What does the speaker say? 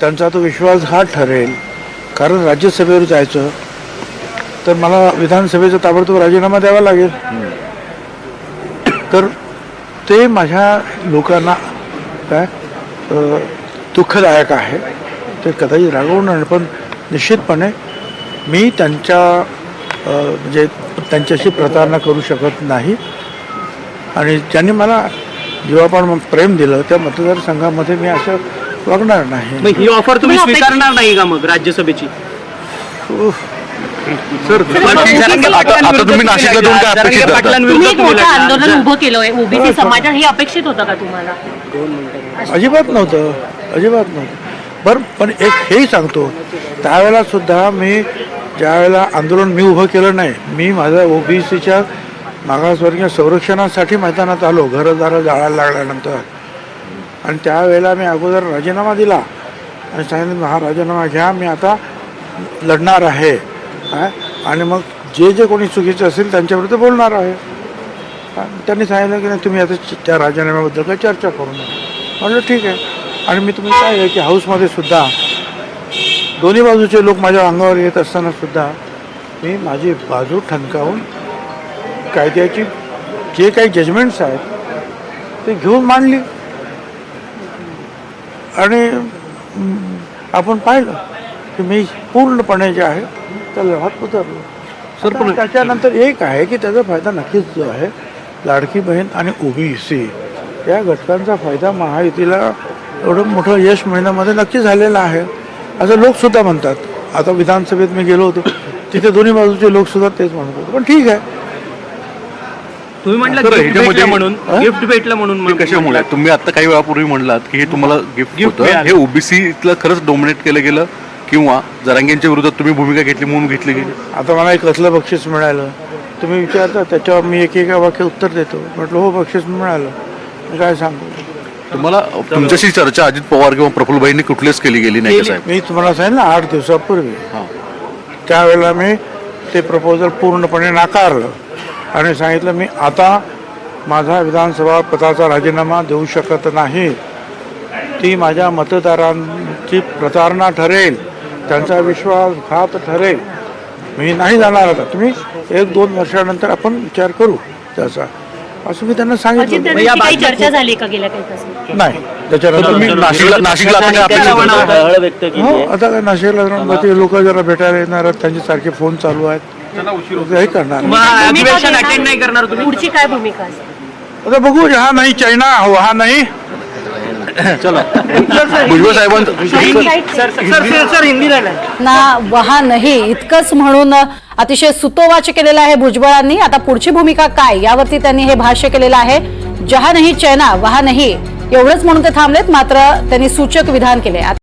त्यांचा तो विश्वास हा ठरेल. कारण राज्यसभेवर जायचं तर मला विधानसभेचा ताबडतोब राजीनामा द्यावा लागेल. तर ते माझ्या लोकांना काय दुःखदायक आहे. ते कदाचित रागवणार पण निश्चितपणे मी त्यांच्या म्हणजे त्यांच्याशी प्रतारणा करू शकत नाही. आणि ज्यांनी मला जेव्हा पण प्रेम दिलं त्या मतदारसंघामध्ये मी असं वागणार नाही. मग ही ऑफर तुम्ही अपेक्षा- स्वीकारणार नाही का मग राज्यसभेची? सर जरांगे आता आता तुम्ही नाशिकला जाऊन काय जरांगे अपेक्षित करता पाटलांविरुद्ध तुम्ही एक तुम्ही मोठं लढणार. आंदोलन उभं केलंय. ओबीसी समाजात हे अपेक्षित होतं का तुम्हाला? अजिबात नव्हतं. अजिबात नव्हतं. बरं पण एक हेही सांगतो. त्यावेळेला सुद्धा मी ज्यावेळेला आंदोलन मी उभं केलं नाही मी माझ्या ओबीसीच्या मागासवर्गीय संरक्षणासाठी मैदानात आलो. घरंदारं जाळायला लागल्यानंतर. आणि त्यावेळेला मी अगोदर राजीनामा दिला. आणि सांगितलं हा राजीनामा घ्या मी आता लढणार आहे. आणि मग जे जे कोणी चुकीचे असेल त्यांच्याविरुद्ध बोलणार आहे. त्यांनी सांगितलं की नाही तुम्ही आता च- त्या राजीनाम्याबद्दल काही चर्चा करू नये म्हणलं ठीक आहे. आणि मी तुम्ही काय आहे की हाऊसमध्ये सुद्धा दोन्ही बाजूचे लोक माझ्या अंगावर येत असताना सुद्धा मी माझी बाजू ठणकावून कायद्याची जे काही जजमेंट्स आहेत ते घेऊन मांडली. आणि आपण पाहिलं की मी पूर्णपणे जे आहे त्या लढ्यात उतरलो. सर, पण- त्याच्यानंतर एक आहे की त्याचा फायदा नक्कीच जो आहे लाडकी बहीण आणि ओबीसी या घटकांचा फायदा महायुतीला एवढं मोठं यश मिळण्यामध्ये नक्की झालेला आहे. असं लोकसुद्धा म्हणतात. आता विधानसभेत मी गेलो होतो. तिथे दोन्ही बाजूचे लोकसुद्धा तेच म्हणत होते. पण ठीक आहे. तुम्ही म्हटलं गिफ्ट ह्याच्यामध्ये- भेटलं म्हणून हा? गिफ्ट भेटलं म्हणून हे मग कशामुळे? तुम्ही आता काही वेळापूर्वी म्हणलात की हे तुम्हाला गिफ्ट Gift होतं. मिळालं. हे ओबीसीतलं खरंच डोमिनेट केलं गेलं? किंवा जरांगेंच्या विरोधात तुम्ही भूमिका घेतली म्हणून घेतली गेली? आता मला एक कसलं बक्षीस मिळालं? तुम्ही विचारता त्याच्यावर मी एक एका वाक्य उत्तर देतो. म्हटलं हो बक्षीस मिळालं. मी काय सांगू? तुम्हाला तुमच्याशी चर्चा अजित पवार किंवा प्रफुल्लबाईंनी कुठलीच केली गेली नाही का साहेब? मी तुम्हाला सांगितलं आठ दिवसापूर्वी. हां. त्यावेळेला मी ते प्रपोजल पूर्णपणे नाकारलं. आणि सांगितलं मी आता माझा विधानसभा पदाचा राजीनामा देऊ शकत नाही ती माझ्या मतदारांची प्रतारणा ठरेल त्यांचा विश्वासघात ठरेल मी नाही जाणार आता तुम्ही एक दोन वर्षानंतर आपण विचार करू त्याचा असं मी त्यांना सांगितलं चर्चा झाली का गेल्या काही नाही तर त्याच्यानंतर तुम्ही नाशिकला नाशिकला आता काय अपेक्षित करता? हळ व्यक्त हो आता काय नाशिकला लोक जरा भेटायला येणार आहेत त्यांचे सारखे फोन चालू आहेत हे करणार. मग अधिवेशन अटेंड नाही करणार तुम्ही? पुढची काय भूमिका असेल? आता बघू हा नाही चायना हा नाही. भुजबळ साहेबांचं sir sir sir sir Hindi राहिला ना वहा नाही. इतकंच म्हणून अतिशय सुतोवाच केलेलं आहे भुजबळांनी. आता पुढची भूमिका काय? यावरती त्यांनी हे भाष्य केलेलं आहे. जहा नाही चैना वहा नाही. एवढंच म्हणून ते थांबलेत मात्र त्यांनी सूचक विधान केले.